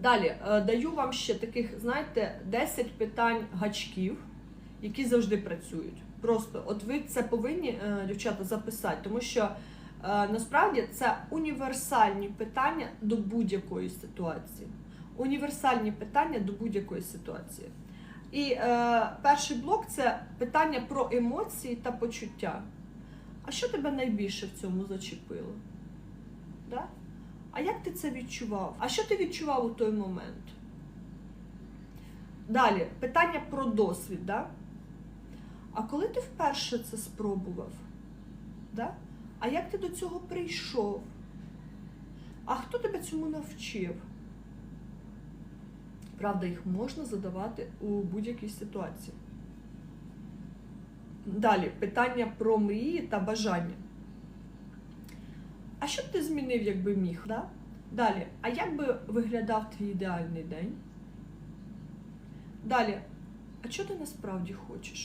Далі е, даю вам ще таких, знаєте, 10 питань гачків, які завжди працюють. Просто от ви це повинні, е, дівчата, записати, тому що е, насправді це універсальні питання до будь-якої ситуації. Універсальні питання до будь-якої ситуації. І е, перший блок це питання про емоції та почуття. А що тебе найбільше в цьому зачепило? Да? А як ти це відчував? А що ти відчував у той момент? Далі, питання про досвід. Да? А коли ти вперше це спробував? Да? А як ти до цього прийшов? А хто тебе цьому навчив? Правда, їх можна задавати у будь-якій ситуації. Далі питання про мрії та бажання. Що б ти змінив, якби міг? Да? Далі, а як би виглядав твій ідеальний день? Далі, а що ти насправді хочеш?